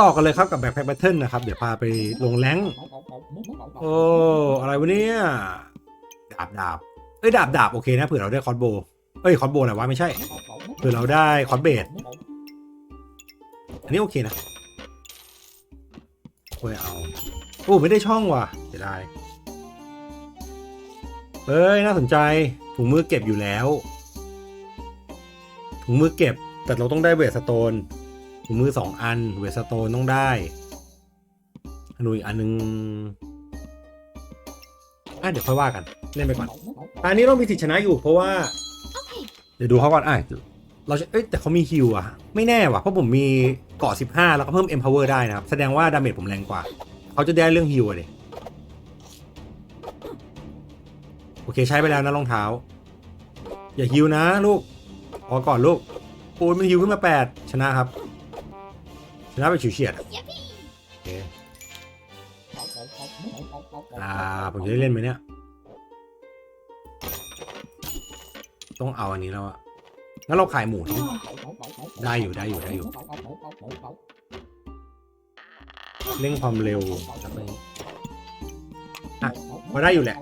ต่อกันเลยครับกับแบ็คแพ็คแบทเทิลนะครับ เดี๋ยวพาไปลงแรงโอ้อะไรวะเนี่ย ดาบดาบเอ้ยดาบดาบโอเคนะเผื่อเราได้คอร์สโบเอ้ยคอร์สโบอะไรวะไม่ใช่เผื่อเราได้คอร์สเบดอันนี้โอเคนะโอ้ยเอาโอ้ไม่ได้ช่องว่ะเสียดายเฮ้ยน่าสนใจถุงมือเก็บอยู่แล้วถุงมือเก็บแต่เราต้องได้เวทสโตน ถุงมือสองอันเวทสโตนต้องได้อนุอีกอันนึงอะเดี๋ยวค่อยว่ากัน เล่นไปก่อนอันนี้ต้องมีสิทธิชนะอยู่เพราะว่า เดี๋ยวดูเขาก่อนอะเราจะเอ้ยแต่เขามีฮิวอะไม่แน่ว่ะเพราะผมมีเกาะ15 แล้วก็เพิ่ม empower ได้นะครับ แสดงว่าดาเมจผมแรงกว่า เขาจะได้เรื่องฮิวอะเดยโอเคใช้ไปแล้วนะรองเท้า อย่าฮิวนะลูกพอก่อนลูกโอ้ยมันฮิวขึ้นมา 8 ชนะครับ ชนะไปฉิวเฉียดอะโอเคอ่าผมจะได้เล่นไหมเนี่ย ต้องเอาอันนี้แล้วอะงั้นเราขายหมูทิ้งได้อยู่ได้อยู่ได้อยู่ เร่งความเร็วครับนี้อะพอได้อยู่แหละ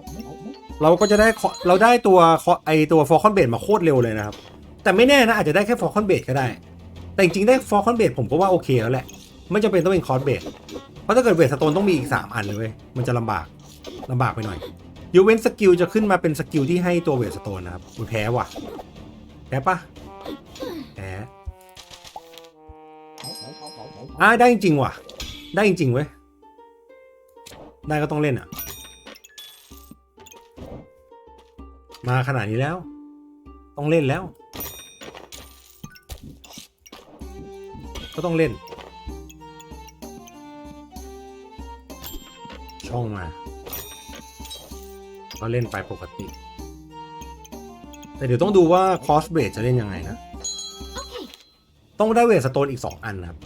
เราก็จะได้คอเราได้ตัวคอไอตัวฟอร์คอนเบดมาโคตรเร็วเลยนะครับ แต่ไม่แน่นะอาจจะได้แค่ฟอร์คอนเบดก็ได้ แต่จริงๆได้ฟอร์คอนเบดผมก็ว่าโอเคแล้วแหละ ไม่จำเป็นต้องเป็นคอร์สเบดเพราะถ้าเกิดเวทสโตนต้องมีอีก 3 อันเลยเว้ยมันจะลำบากลำบากไปหน่อยยกเว้นสกิลจะขึ้นมาเป็นสกิลที่ให้ตัวเวทสโตนนะครับมันแพ้ว่ะแพ้ปะแพ้อ่าได้จริงๆว่ะ ได้จริงๆเว้ยได้ก็ต้องเล่นอะ มาขนาดนี้แล้ว ต้องเล่นแล้ว ก็ต้องเล่น ช่องมา ก็เล่นไปปกติ แต่เดี๋ยวต้องดูว่าคอสเบรดจะเล่นยังไงนะ ต้องได้เวทสโตนอีก 2 อันนะครับ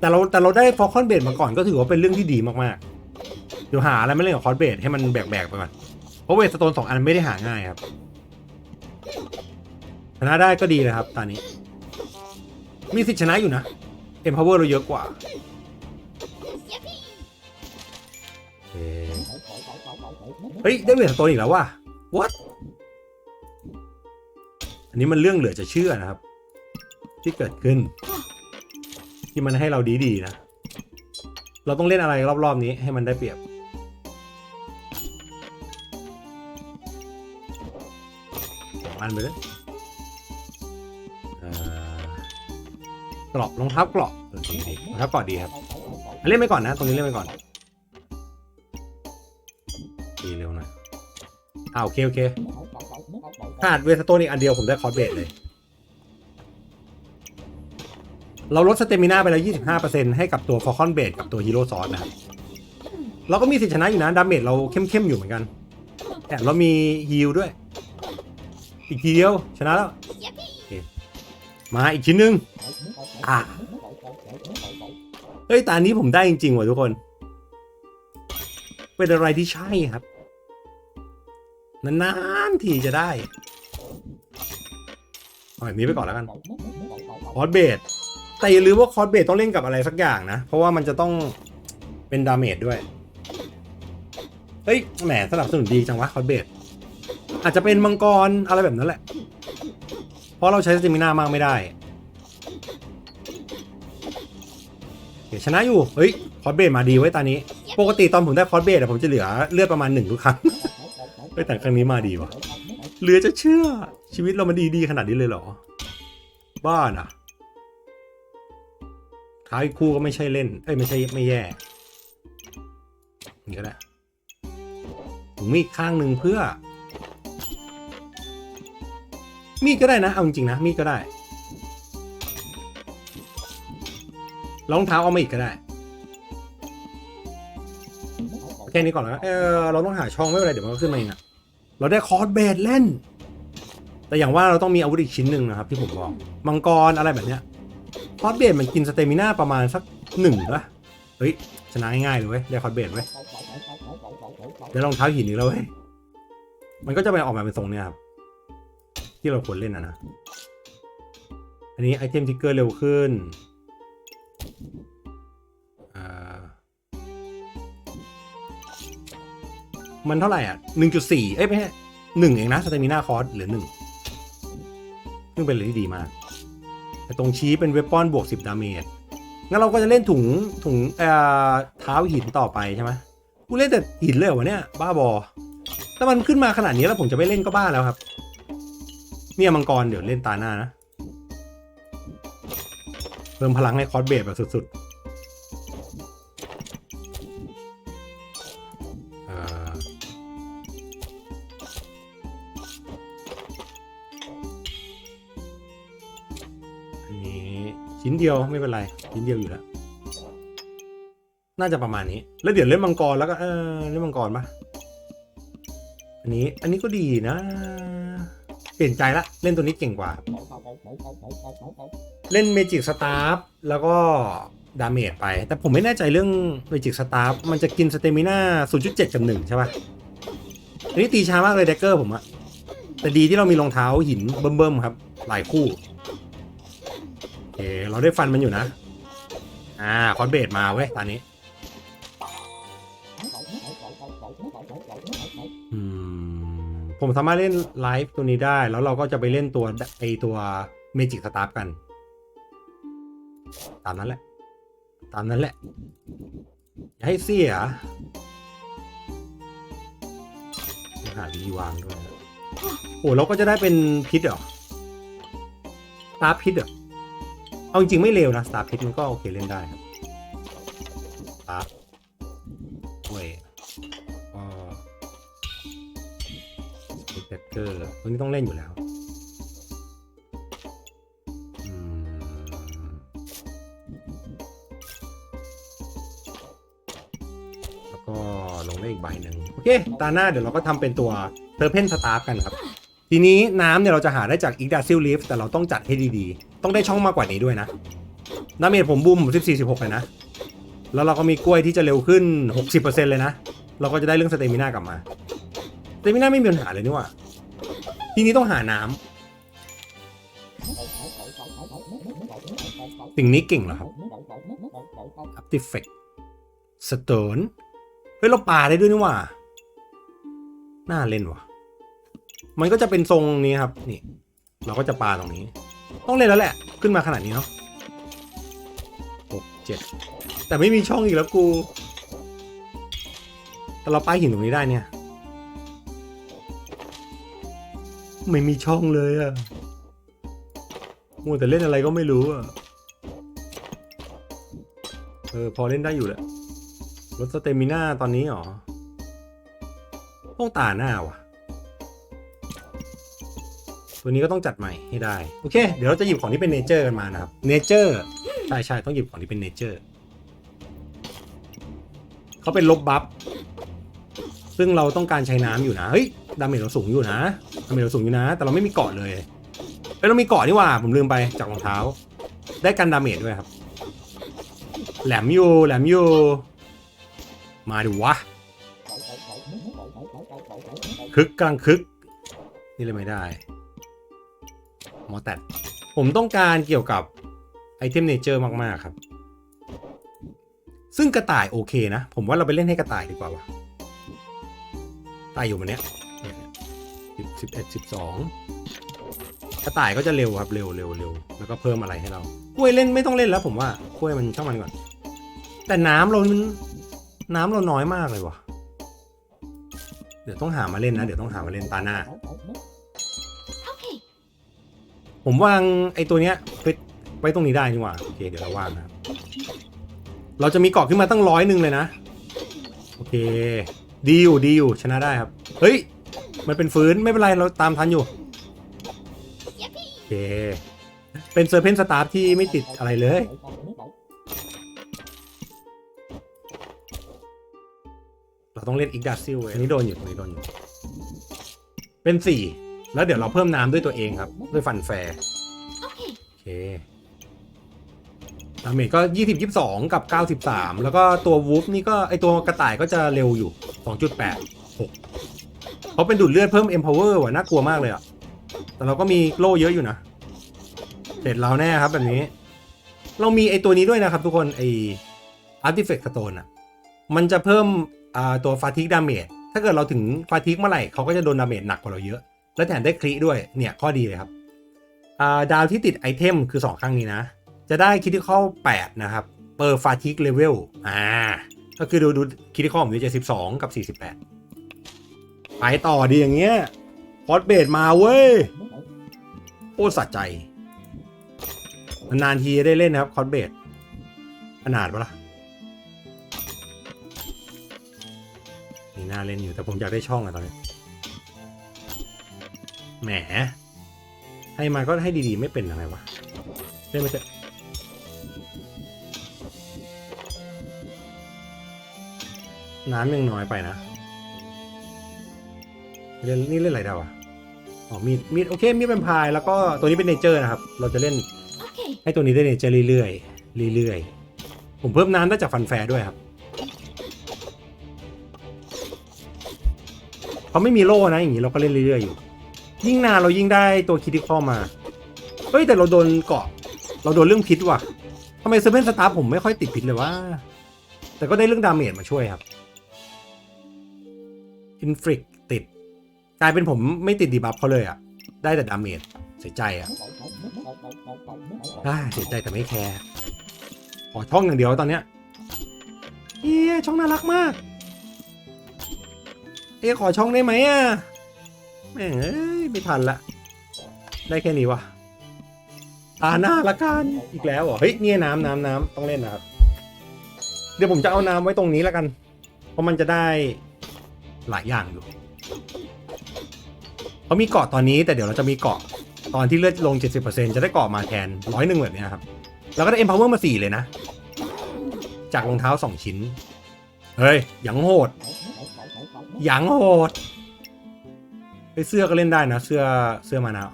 แต่เราแต่เราได้ฟอลคอนเบดมาก่อนก็ถือว่าเป็นเรื่องที่ดีมากๆ เดี๋ยวหาอะไรไม่เล่นกับคอสเบดให้มันแบกๆไปก่อน เพราะเวทสโตนสองอันไม่ได้หาง่ายครับชนะได้ก็ดีเลยครับตอนนี้ มีสิทธิชนะอยู่นะเอ็มพาวเวอร์เราเยอะกว่าเฮ้ย ได้เวทสโตนอีกแล้วว่ะ what อันนี้มันเรื่องเหลือจะเชื่อนะครับ ที่เกิดขึ้น ที่มันให้เราดีๆนะ เราต้องเล่นอะไรรอบๆนี้ให้มันได้เปรียบสองอันไปเลย กรอบรองเท้ากรอบเออดีดีรองเท้ากรอบดีครับเล่นไปก่อนนะ ตรงนี้เล่นไปก่อนดีเร็วหน่อยอ่าโอเคโอเคขาดเวสโตนอีกอันเดียวผมได้คอร์สเบสเลย เราลดสเตมิน่าไปแล้ว 25%ให้กับตัวฟอร์คอนเบดกับตัวฮีโร่ซอสนะครับเราก็มีสิทธิชนะอยู่นะดาเมจเราเข้มๆอยู่เหมือนกันแต่เรามีฮีลด้วย อีกทีเดียวชนะแล้วมาอีกชิ้นหนึ่ง อะเฮ้ยตานี้ผมได้จริงๆว่ะทุกคน เป็นอะไรที่ใช่ครับ นานๆทีจะได้เอาแบบนี้ไปก่อนแล้วกัน คอร์สเบสแต่อย่าลืมว่าคอร์สเบสต้องเล่นกับอะไรสักอย่างนะ เพราะว่ามันจะต้องเป็นดาเมจด้วย เฮ้ย แหมสนับสนุนดีจังวะคอร์สเบสอาจจะเป็นมังกรอะไรแบบนั้นแหละ เพราะเราใช้สเตมินามากไม่ได้ ชนะอยู่ เฮ้ย คอร์สเบสมาดีไว้ตอนนี้ ปกติตอนผมได้คอร์สเบสอะผมจะเหลือเลือดประมาณหนึ่งทุกครั้งเฮ้ยแต่ครั้งนี้มาดีวะเหลือจะเชื่อ ชีวิตเรามันดีๆขนาดนี้เลยเหรอ บ้าน่ะท้ายคู่ก็ไม่ใช่เล่น เอ้ยไม่ใช่ไม่แย่นี่ก็ได้ถุงมีดข้างหนึ่งเพื่อ มีดก็ได้นะ เอาจริงๆนะ มีดก็ได้ รองเท้าเอามาอีกก็ได้แค่นี้ก่อนแล้วกันเออเราต้องหาช่องไม่เป็นไรเดี๋ยวมันก็ขึ้นมาเองอะเราได้คอร์สเบสเล่น แต่อย่างว่าเราต้องมีอาวุธอีกชิ้นหนึ่งนะครับที่ผมบอกมังกรอะไรแบบเนี้ยคอร์สเบสมันกินสเตมิน่าประมาณสักหนึ่งปะเฮ้ยชนะง่ายๆเลยเว้ยได้คอร์สเบสเว้ยได้รองเท้าหินอีกแล้วเว้ยมันก็จะไปออกมาเป็นทรงเนี้ยครับที่เราควรเล่นนะนะ อันนี้ไอเทมทิกเกอร์เร็วขึ้นอ มันเท่าไหร่อะหนึ่งจุดสี่เอ้ยไม่ใช่หนึ่งเองนะสเตมิน่าคอร์สเหลือหนึ่งซึ่งเป็นอะไรที่ดีมากแต่ตรงชี้เป็นเวปอนบวกสิบดาเมจ งั้นเราก็จะเล่นถุงถุงเอ่อเท้าหินต่อไปใช่ไหมกูเล่นแต่หินเลยวะเนี่ย บ้าบอ ถ้ามันขึ้นมาขนาดนี้แล้วผมจะไม่เล่นก็บ้าแล้วครับ เนี่ยมังกรเดี๋ยวเล่นตาหน้านะ เพิ่มพลังให้คอร์สเบสแบบสุดๆอ่ออันนี้ชิ้นเดียวไม่เป็นไร ชิ้นเดียวอยู่แล้ว น่าจะประมาณนี้ แล้วเดี๋ยวเล่นมังกรแล้วก็เออเล่นมังกรปะอันนี้อันนี้ก็ดีนะ เปลี่ยนใจละ เล่นตัวนี้เก่งกว่า เล่นเมจิกสตาร์ฟแล้วก็ดาเมจไป แต่ผมไม่แน่ใจเรื่องเมจิกสตาร์ฟมันจะกินสเตมิน่า0.7 กับ 1 ใช่ปะอันนี้ตีช้ามากเลยเดกเกอร์ผมอะแต่ดีที่เรามีรองเท้าหินเบิ่มๆครับ หลายคู่โอเคเราได้ฟันมันอยู่นะ อ่า คอนเบสมาเว้ยตอนนี้ผมสามารถเล่นไลฟ์ตัวนี้ได้ แล้วเราก็จะไปเล่นตัวไอตัวเมจิกสตาร์ฟกัน ตามนั้นแหละ ตามนั้นแหละ อย่าให้เสียหาวิธีวางด้วยโอ้เราก็จะได้เป็นพิษเหรอสตาร์พิษเหรอเอาจริงๆไม่เลวนะสตาร์พิษมันก็โอเคเล่นได้ครับสตาร์เว้ยก็สเปกเกอร์ตัวนี้ต้องเล่นอยู่แล้ว เคตาหน้าเดี๋ยวเราก็ทำเป็นตัวเทอร์เพนสตาร์กันครับ ทีนี้น้ำเนี่ยเราจะหาได้จากอีกดาซิลลิฟแต่เราต้องจัดให้ดีๆ ต้องได้ช่องมากกว่านี้ด้วยนะดาเมจผมบูมผม14 16เลยนะ แล้วเราก็มีกล้วยที่จะเร็วขึ้น60%เลยนะ เราก็จะได้เรื่องสเตมิน่ากลับมาสเตมิน่าไม่มีปัญหาเลยนี่ว่าทีนี้ต้องหาน้ำสิ่งนี้เก่งเหรอครับ Artifact Stone เฮ้ยเราป่าได้ด้วยนี่ว่า น่าเล่นว่ะมันก็จะเป็นทรงนี้ครับ นี่ เราก็จะปาตรงนี้ ต้องเล่นแล้วแหละ ขึ้นมาขนาดนี้เนาะหกเจ็ดแต่ไม่มีช่องอีกแล้วกู แต่เราป้ายหินตรงนี้ได้เนี่ย ไม่มีช่องเลยอะมัวแต่เล่นอะไรก็ไม่รู้อะเออ พอเล่นได้อยู่แหละลดสเตมิน่าตอนนี้หรอ ต้องตาหน้าว่ะ ตัวนี้ก็ต้องจัดใหม่ให้ได้ โอเค เดี๋ยวเราจะหยิบของที่เป็นเนเจอร์กันมานะครับ เนเจอร์ ใช่ใช่ต้องหยิบของที่เป็นเนเจอร์เขาเป็นลบบัฟ ซึ่งเราต้องการใช้น้ำอยู่นะ เฮ้ย ดาเมจเราสูงอยู่นะ ดาเมจเราสูงอยู่นะ แต่เราไม่มีเกาะเลยเฮ้ยเรามีเกาะนี่ว่า ผมลืมไปจากรองเท้า ได้กันดาเมจด้วยครับ แหลมอยู่ แหลมอยู่ มาดูวะ คึกกลางคึก นี่เลยไม่ได้หมอแตดผมต้องการเกี่ยวกับไอเทมเนเจอร์มาก ๆ ครับ ซึ่งกระต่ายโอเคนะ ผมว่าเราไปเล่นให้กระต่ายดีกว่าวะตายอยู่มันเนี้ยสิบสิบเอ็ดสิบสองกระต่ายก็จะเร็วครับเร็วเร็วเร็วแล้วก็เพิ่มอะไรให้เรากล้วยเล่นไม่ต้องเล่นแล้ว ผมว่ากล้วยมันช่างมันก่อน แต่น้ำเรา น้ำเราน้อยมากเลยว่ะ เดี๋ยวต้องหามาเล่นนะ เดี๋ยวต้องหามาเล่นตาหน้า ผมวางไอ้ตัวเนี้ยไว้ไว้ตรงนี้ได้นี่หว่าโอเคเดี๋ยวเราวางนะครับ เราจะมีเกาะขึ้นมาตั้งร้อยหนึ่งเลยนะ โอเค ดีอยู่ดีอยู่ชนะได้ครับ เฮ้ย มันเป็นฟื้นไม่เป็นไรเราตามทันอยู่ โอเค เป็นเซอร์เพนสตาร์ที่ไม่ติดอะไรเลย ต้องเล่นอีกดาซิลเว้ยอันนี้โดนอยู่ตรงนี้โดนอยู่ เป็นสี่แล้วเดี๋ยวเราเพิ่มน้ำด้วยตัวเองครับ ด้วยฟันแฟร์โอเคดาเมจก็20 22กับ93แล้วก็ตัววูฟนี่ก็ไอตัวกระต่ายก็จะเร็วอยู่2.8 6เขาเป็นดูดเลือดเพิ่ม empower ว่ะน่ากลัวมากเลยอะ แต่เราก็มีโล่เยอะอยู่นะเสร็จเราแน่ครับแบบนี้ เรามีไอตัวนี้ด้วยนะครับทุกคนไอ Artifact Stone อะ มันจะเพิ่ม ตัว Fatigue Damage ถ้าเกิดเราถึง Fatigue เมื่อไหร่เขาก็จะโดน Damage หนักกว่าเราเยอะ และแถมได้คลิด้วยเนี่ยข้อดีเลยครับาดาวที่ติดไอเทมคือ 2 ครั้งนี้นะ จะได้ Critical 8นะครับ per Fatigue Level อ่าก็คือดูดู Critical ผมจะ72กับ48ไปต่อดีอย่างเงี้ยพอดเบดมาเว้ยโอ้สะใจนานทีได้เล่นนะครับคอสเบดขนาดปะล่ะ น่าเล่นอยู่แต่ผมอยากได้ช่องอะตอนนี้แหมให้มาก็ให้ดีๆ ไม่เป็นอะไรวะเล่นไม่เถอะน้ำยังน้อยไปนะเล่นนี่เล่นอะไรดาวอะอ๋อมีดมีดโอเคมีดเป็นพายแล้วก็ตัวนี้เป็นเนเจอร์นะครับ เราจะเล่น Okay. ให้ตัวนี้ได้เนเจอร์เรื่อยๆเรื่อยๆผมเพิ่มน้ำได้จากฟันแฟร์ด้วยครับ เขาไม่มีโล่นะอย่างนี้เราก็เล่นเรื่อยๆอยู่ ยิ่งนานเรายิ่งได้ตัวคิดที่ข้อมา เฮ้ยแต่เราโดนเกาะ เราโดนเรื่องพิษว่ะทำไมเซเว่นสตาร์ผมไม่ค่อยติดพิษเลยว่า แต่ก็ได้เรื่องดาเมจมาช่วยครับอินฟริกติด กลายเป็นผมไม่ติดดีบัฟเขาเลยอะได้แต่ดาเมจเสียใจอะได้เสียใจแต่ไม่แคร์ขอช่องอย่างเดียวตอนเนี้ยเอ๊ช่องน่ารักมาก อ๊ะขอช่องได้ไหมอะแม่งเอ้ยไม่ทันละ ได้แค่นี้วะตาหน้าละกันอีกแล้วเหรอเฮ้ยเนี่ยน้ำน้ำน้ำต้องเล่นนะครับเดี๋ยวผมจะเอาน้ำไว้ตรงนี้แล้วกัน เพราะมันจะได้หลายอย่างอยู่เขามีเกาะตอนนี้แต่เดี๋ยวเราจะมีเกาะตอนที่เลือดลง 70%จะได้เกาะมาแทนร้อยหนึ่งแบบนี้ครับแล้วก็ได้ empower มา 4 เลยนะ จากรองเท้า 2 ชิ้น เฮ้ยยังโหด หยังโหดไอเสื้อก็เล่นได้นะ เสื้อเสื้อมานา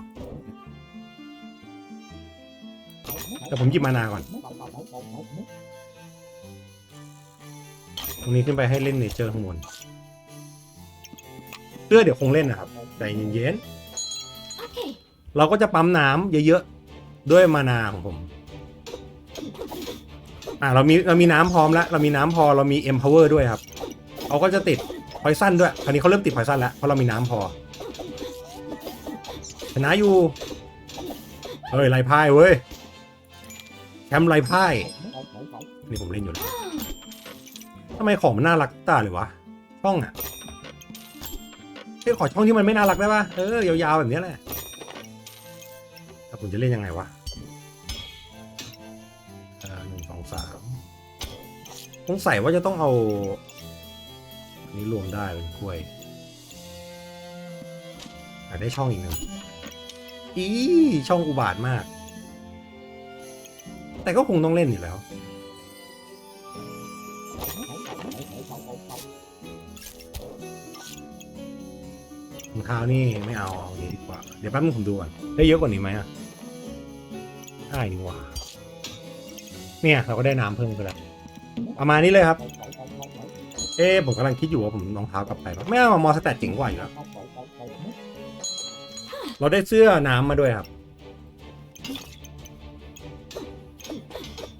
แต่ผมหยิบมานาก่อน ตรงนี้ขึ้นไปให้เล่นเนเจอร์ข้างบนเสื้อเดี๋ยวคงเล่นนะครับใจเย็นๆ Okay. เราก็จะปั๊มน้ำเยอะๆ ด้วยมานาของผม อ่าเรามีเรามีน้ำพร้อมแล้ว เรามีน้ำพอเรามี empower ด้วยครับ เขาก็จะติด พอยซันด้วยคราวนี้เขาเริ่มติดพอยซันแล้วเพราะเรามีน้ำพอชนะอยู่เฮ้ยไล่พ่ายเว้ยแชมป์ไล่พ่ายนี่ผมเล่นอยู่นะทำไมของมันน่ารักตาเลยวะช่องอะเฮ้ยขอช่องที่มันไม่น่ารักได้ปะเออยาวๆแบบนี้แหละแล้วผมจะเล่นยังไงวะอ่อหนึ่งสองสามสงสัยว่าจะต้องเอา นนี้รวมได้เป็นกล้วยอยากได้ช่องอีกหนึ่งอีช่องอุบาทมาก แต่ก็คงต้องเล่นอยู่แล้ว รองเท้านี่ไม่เอา เอานี้ดีกว่า เดี๋ยวแป๊บนึงผมดูก่อน ได้เยอะกว่านี้ไหมอะได้นี่ว่า เนี่ย เราก็ได้น้ำเพิ่มไปแล้วประมาณนี้เลยครับ อ๊ะผมกำลังคิดอยู่ว่าผมรองเท้ากลับไปปะไม่เอามอสแตทเจ๋งกว่าอยู่แล้วเราได้เสื้อน้ำมาด้วยครับ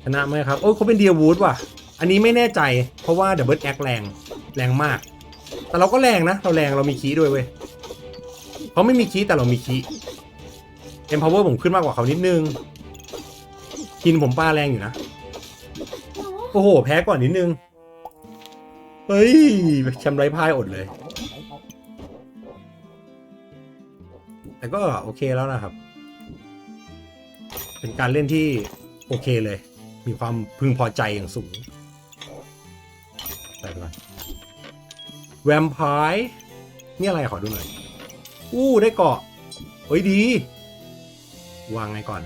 ชนะไหมครับ โอ้ยเขาเป็นเดียวูดว่ะ อันนี้ไม่แน่ใจ เพราะว่าดับเบิลแอคแรง แรงมาก แต่เราก็แรงนะ เราแรงเรามีคีด้วยเว้ยเขาไม่มีคีแต่เรามีคีย์ empower ผมขึ้นมากกว่าเขานิดนึงกินผมป้าแรงอยู่นะ โอ้โห แพ้ก่อนนิดนึง เฮ้ยแชมป์ไร้พ่ายอดเลย แต่ก็โอเคแล้วนะครับ เป็นการเล่นที่โอเคเลย มีความพึงพอใจอย่างสูงไปก่อนแวมไพร์นี่อะไรขอดูหน่อย อู้ได้เกาะเฮ้ยดี วางไงก่อน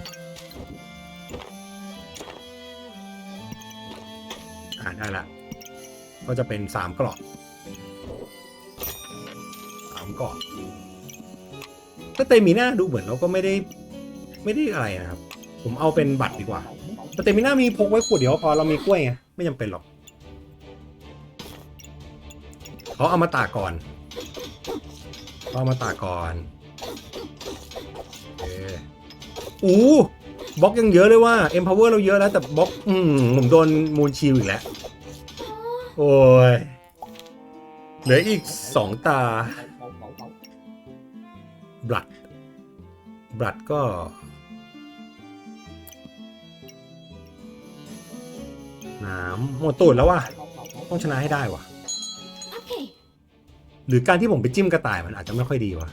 อ่านได้ละ ก็จะเป็นสามกราะสามกราะถ้าเตมิน่าดูเหมือนเราก็ไม่ได้ ไม่ได้อะไรนะครับ ผมเอาเป็นบัตรดีกว่าแต่เตมิน่ามีพกไว้ขวดเดียวพอเรามีกล้วยไงไม่จำเป็นหรอกเขาเอามาตาก่อนเอามาตาก่อนโอเคอู้บล็อกยังเยอะเลยว่า empower เราเยอะแล้วแต่บล็อก อืมผมโดนมูลชิลอีกแล้ว โอ้ย เหลืออีกสองตา บลัด บลัดก็ น้ำหมดตูดแล้วว่ะ ต้องชนะให้ได้ว่ะ Okay. หรือการที่ผมไปจิ้มกระต่ายมันอาจจะไม่ค่อยดีว่ะ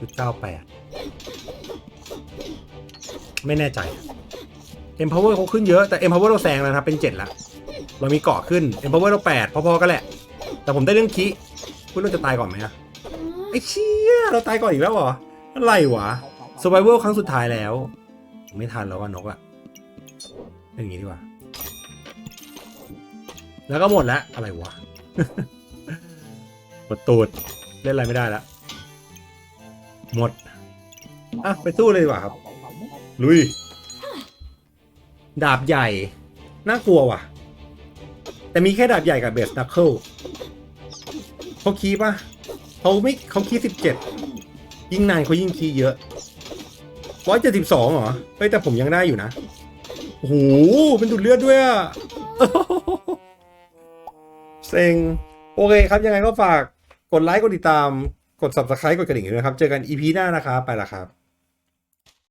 จุดเก้าแปดไม่แน่ใจ Empower เขาขึ้นเยอะแต่ Empower เราแซงแล้วนะครับเป็นเจ็ดละ เรามีเกาะขึ้น Empower เราแปดพอๆกันแหละ แต่ผมได้เรื่องคิคุณเราจะตายก่อนไหมอะไอ้เชี่ยเราตายก่อนอีกแล้วเหรอ อะไรวะ Survival ครั้งสุดท้ายแล้ว ไม่ทันแล้วว่านกอะเป็นอย่างงี้ดีกว่า แล้วก็หมดแล้วอะไรวะหมดตูดเล่นอะไรไม่ได้แล้วหมด อะ ไปสู้เลยดีกว่าครับ ลุย ดาบใหญ่ น่ากลัวว่ะ แต่มีแค่ดาบใหญ่กับเบสนักเคิลเขาคีปะเขาไม่เขาคีสิบเจ็ดยิ่งนานเขายิ่งคีเยอะร้อยเจ็ดสิบสองเหรอเฮ้ยแต่ผมยังได้อยู่นะโอ้โหเป็นดูดเลือดด้วยอะเซ็งโอเคครับยังไงก็ฝากกดไลค์กดติดตามกด subscribe กดกระดิ่งด้วยนะครับ เจอกัน EP หน้านะครับ ไปละครับ